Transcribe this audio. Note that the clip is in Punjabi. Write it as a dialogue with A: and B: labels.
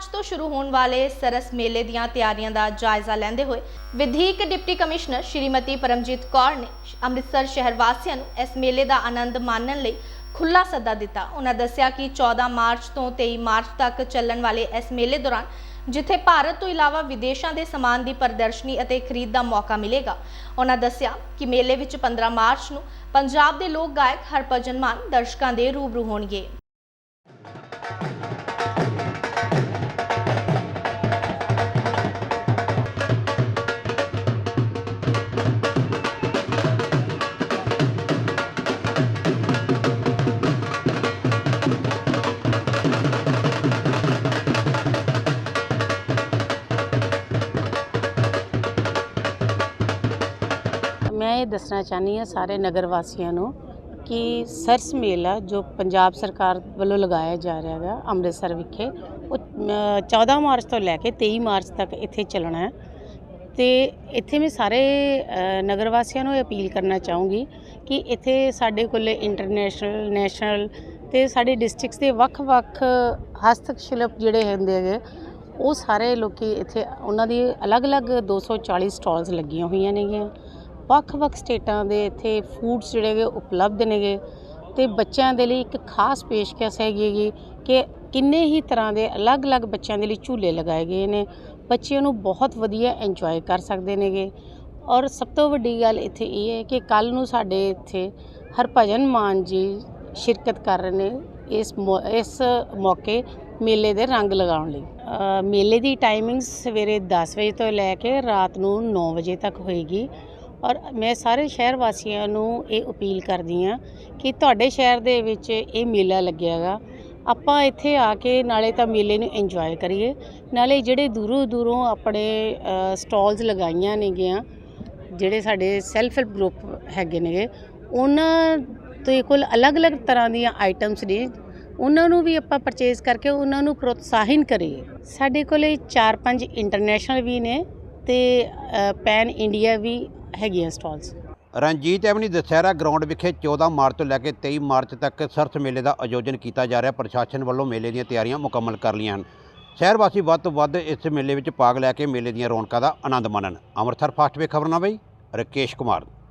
A: ਮਾਰਚ ਤੋਂ ਸ਼ੁਰੂ ਹੋਣ ਵਾਲੇ ਸਰਸ ਮੇਲੇ ਦੀਆਂ ਤਿਆਰੀਆਂ ਦਾ ਜਾਇਜ਼ਾ ਲੈਂਦੇ ਹੋਏ ਵਿਧੀਕ ਡਿਪਟੀ ਕਮਿਸ਼ਨਰ ਸ਼੍ਰੀਮਤੀ ਪਰਮਜੀਤ ਕੌਰ ਨੇ ਅੰਮ੍ਰਿਤਸਰ ਸ਼ਹਿਰ ਵਾਸੀਆਂ ਨੂੰ ਇਸ ਮੇਲੇ ਦਾ ਆਨੰਦ ਮਾਣਨ ਲਈ ਖੁੱਲਾ ਸੱਦਾ ਦਿੱਤਾ। ਉਹਨਾਂ ਦੱਸਿਆ ਕਿ 14 ਮਾਰਚ ਤੋਂ 23 ਮਾਰਚ ਤੱਕ ਚੱਲਣ ਵਾਲੇ ਇਸ ਮੇਲੇ ਦੌਰਾਨ ਜਿੱਥੇ ਭਾਰਤ ਤੋਂ ਇਲਾਵਾ ਵਿਦੇਸ਼ਾਂ ਦੇ ਸਮਾਨ ਦੀ ਪ੍ਰਦਰਸ਼ਨੀ ਅਤੇ ਖਰੀਦ ਦਾ ਮੌਕਾ ਮਿਲੇਗਾ ਉਹਨਾਂ ਦੱਸਿਆ ਕਿ ਮੇਲੇ ਵਿੱਚ 15 ਮਾਰਚ ਨੂੰ ਪੰਜਾਬ ਦੇ ਲੋਕ ਗਾਇਕ ਹਰਭਜਨ ਮਾਨ ਦਰਸ਼ਕਾਂ ਦੇ ਰੂਬਰੂ ਹੋਣਗੇ।
B: ਮੈਂ ਇਹ ਦੱਸਣਾ ਚਾਹਨੀ ਹਾਂ ਸਾਰੇ ਨਗਰ ਵਾਸੀਆਂ ਨੂੰ ਕਿ ਸਰਸ ਮੇਲਾ ਜੋ ਪੰਜਾਬ ਸਰਕਾਰ ਵੱਲੋਂ ਲਗਾਇਆ ਜਾ ਰਿਹਾ ਹੈ ਅੰਮ੍ਰਿਤਸਰ ਵਿਖੇ ਉਹ ਅ, 14 ਮਾਰਚ ਤੋਂ ਲੈ ਕੇ 23 ਮਾਰਚ ਤੱਕ ਇੱਥੇ ਚੱਲਣਾ ਹੈ। ਤੇ ਇੱਥੇ ਮੈਂ ਸਾਰੇ ਨਗਰ ਵਾਸੀਆਂ ਨੂੰ ਇਹ ਅਪੀਲ ਕਰਨਾ ਚਾਹੂੰਗੀ ਕਿ ਇੱਥੇ ਸਾਡੇ ਕੋਲ ਇੰਟਰਨੈਸ਼ਨਲ ਨੈਸ਼ਨਲ ਤੇ ਸਾਡੇ ਡਿਸਟ੍ਰਿਕਟਸ ਦੇ ਵੱਖ-ਵੱਖ ਹਸਤਸ਼ਿਲਪ ਜਿਹੜੇ ਹੁੰਦੇ ਹੈਗੇ ਉਹ ਸਾਰੇ ਲੋਕੀ ਇੱਥੇ ਉਹਨਾਂ ਦੀ ਅਲੱਗ-ਅਲੱਗ 240 ਸਟਾਲਸ ਲੱਗੀਆਂ ਹੋਈਆਂ ਨੇਗੀਆਂ। ਵੱਖ-ਵੱਖ ਸਟੇਟਾਂ ਦੇ ਇੱਥੇ ਫੂਡਸ ਜਿਹੜੇ ਹੈਗੇ ਉਪਲਬਧ ਨੇਗੇ ਤੇ ਬੱਚਿਆਂ ਦੇ ਲਈ ਇੱਕ ਖਾਸ ਪੇਸ਼ਕਸ਼ ਹੈਗੀ ਹੈਗੀ ਕਿ ਕਿੰਨੇ ਹੀ ਤਰ੍ਹਾਂ ਦੇ ਅਲੱਗ-ਅਲੱਗ ਬੱਚਿਆਂ ਦੇ ਲਈ ਝੂਲੇ ਲਗਾਏ ਗਏ ਨੇ। ਬੱਚੇ ਨੂੰ ਬਹੁਤ ਵਧੀਆ ਇੰਜੋਏ ਕਰ ਸਕਦੇ ਨੇਗੇ ਔਰ ਸਭ ਤੋਂ ਵੱਡੀ ਗੱਲ ਇੱਥੇ ਇਹ ਹੈ ਕਿ ਕੱਲ ਨੂੰ ਸਾਡੇ ਇੱਥੇ ਹਰਭਜਨ ਮਾਨ ਜੀ ਸ਼ਿਰਕਤ ਕਰ ਰਹੇ ਨੇ ਇਸ ਮੌ- ਇਸ ਮੌਕੇ ਮੇਲੇ ਦੇ ਰੰਗ ਲਗਾਉਣ ਲਈ। ਮੇਲੇ ਦੀ ਟਾਈਮਿੰਗ ਸਵੇਰੇ 10 ਵਜੇ ਤੋਂ ਲੈ ਕੇ ਰਾਤ ਨੂੰ 9 ਵਜੇ ਤੱਕ ਹੋਏਗੀ। ਔਰ ਮੈਂ ਸਾਰੇ ਸ਼ਹਿਰ ਵਾਸੀਆਂ ਨੂੰ ਇਹ ਅਪੀਲ ਕਰਦੀ ਹਾਂ ਕਿ ਤੁਹਾਡੇ ਸ਼ਹਿਰ ਦੇ ਵਿੱਚ ਇਹ ਮੇਲਾ ਲੱਗਿਆਗਾ ਆਪਾਂ ਇੱਥੇ ਆ ਕੇ ਨਾਲੇ ਤਾਂ ਮੇਲੇ ਨੂੰ ਇੰਜੋਏ ਕਰੀਏ। ਨਾਲੇ ਜਿਹੜੇ ਦੂਰੋਂ ਦੂਰੋਂ ਆਪਣੇ ਸਟਾਲਸ ਲਗਾਈਆਂ ਨੇਗੀਆਂ, ਜਿਹੜੇ ਸਾਡੇ ਸੈਲਫ ਹੈਲਪ ਗਰੁੱਪ ਹੈਗੇ ਨੇਗੇ, ਉਹਨਾਂ ਦੇ ਕੋਲ ਅਲੱਗ-ਅਲੱਗ ਤਰ੍ਹਾਂ ਦੀਆਂ ਆਈਟਮਸ ਨੇ। ਉਹਨਾਂ ਨੂੰ ਵੀ ਆਪਾਂ ਪਰਚੇਸ ਕਰਕੇ ਉਹਨਾਂ ਨੂੰ ਪ੍ਰੋਤਸਾਹਿਤ ਕਰੀਏ। ਸਾਡੇ ਕੋਲੇ 4-5 ਇੰਟਰਨੈਸ਼ਨਲ ਵੀ ਨੇ ਤੇ ਪੈਨ ਇੰਡੀਆ ਵੀ ਹੈਗੀਆਂ stalls.
C: Ranjit Avenue Dussehra ground ਵਿਖੇ 14 ਮਾਰਚ ਤੋਂ ਲੈ ਕੇ 23 ਮਾਰਚ ਤੱਕ ਸਰਸ ਮੇਲੇ ਦਾ ਆਯੋਜਨ ਕੀਤਾ ਜਾ ਰਿਹਾ। ਪ੍ਰਸ਼ਾਸਨ ਵੱਲੋਂ ਮੇਲੇ ਦੀਆਂ ਤਿਆਰੀਆਂ ਮੁਕੰਮਲ ਕਰ ਲਈਆਂ ਹਨ। ਸ਼ਹਿਰ ਵਾਸੀ ਵੱਧ ਤੋਂ ਵੱਧ ਇਸ ਮੇਲੇ ਵਿੱਚ ਭਾਗ ਲੈ ਕੇ ਮੇਲੇ ਦੀਆਂ ਰੌਣਕਾਂ ਦਾ ਆਨੰਦ ਮਾਣਨ। ਅੰਮ੍ਰਿਤਸਰ ਫਾਸਟ ਵੇ ਖਬਰਨਾਮਾ ਬਈ, ਰਕੇਸ਼ ਕੁਮਾਰ।